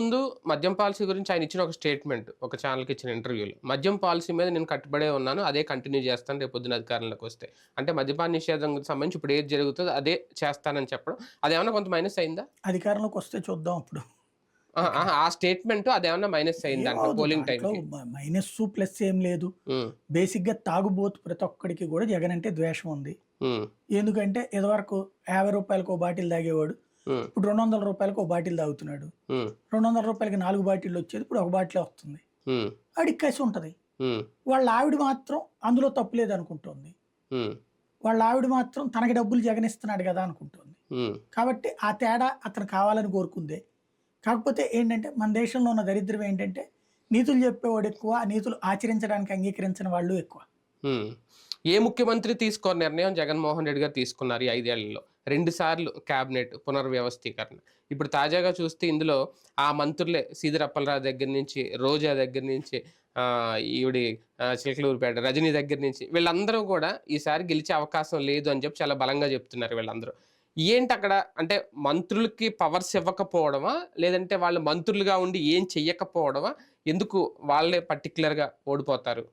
ముందు మద్యం పాలసీ గురించి ఆయన ఇచ్చిన ఒక స్టేట్మెంట్ ఒక ఛానల్కి ఇచ్చిన ఇంటర్వ్యూలో. మద్యం పాలసీ మీద నేను కట్టుబడే ఉన్నాను అదే కంటిన్యూ చేస్తాను రేపు పొద్దున అధికారంలోకి వస్తే. అంటే మద్యపాన నిషేధం సంబంధించి ఇప్పుడు ఏది జరుగుతుందో అదే చేస్తానని చెప్పడం. అదేమన్నా కొంత మైనస్ అయిందా? అధికారంలోకి వస్తే చూద్దాం అప్పుడు. ఆ, స్టేట్మెంట్ అదేమన్నా మైనస్ అయిందా అంటే పోలింగ్ టైం మైనస్ ప్లస్ ఏం లేదు. బేసిక్గా తాగుబోతు ప్రతి ఒక్కడికి కూడా జగన్ అంటే ద్వేషం ఉంది. ఎందుకంటే ఇదివరకు యాభై రూపాయలకు బాటిల్ తాగేవాడు ఇప్పుడు రెండు వందల రూపాయలకు ఒక బాటిల్ తాగుతున్నాడు. రెండు వందల రూపాయలకి నాలుగు బాటిల్ వచ్చేది ఇప్పుడు ఒక బాటిల్ వస్తుంది. ఆడికి కసి ఉంటది. వాళ్ళ ఆవిడ మాత్రం అందులో తప్పు లేదు అనుకుంటోంది వాళ్ళ ఆవిడ మాత్రం తనకి డబ్బులు జగన్ ఇస్తున్నాడు కదా అనుకుంటోంది. కాబట్టి ఆ తేడా అతను కావాలని కోరుకుందే. కాకపోతే ఏంటంటే మన దేశంలో ఉన్న దరిద్రం ఏంటంటే నీతులు చెప్పేవాడు ఎక్కువ నీతులు ఆచరించడానికి అంగీకరించిన వాళ్ళు ఎక్కువ. ఏ ముఖ్యమంత్రి తీసుకోని నిర్ణయం జగన్మోహన్ రెడ్డి గారు తీసుకున్నారు ఈ ఐదేళ్ళలో? రెండుసార్లు క్యాబినెట్ పునర్వ్యవస్థీకరణ. ఇప్పుడు తాజాగా చూస్తే ఇందులో ఆ మంత్రులే సీదిరప్పలరావు దగ్గర నుంచి రోజా దగ్గర నుంచి ఈవిడి ఆ, చిలకలూరిపేట రజనీ దగ్గర నుంచి వీళ్ళందరూ కూడా ఈసారి గెలిచే అవకాశం లేదు అని చెప్పి చాలా బలంగా చెప్తున్నారు వీళ్ళందరూ. ఏంటి అక్కడ? అంటే మంత్రులకి పవర్స్ ఇవ్వకపోవడమా? లేదంటే వాళ్ళు మంత్రులుగా ఉండి ఏం చెయ్యకపోవడమా? ఎందుకు వాళ్ళే పర్టికులర్గా ఓడిపోతారు?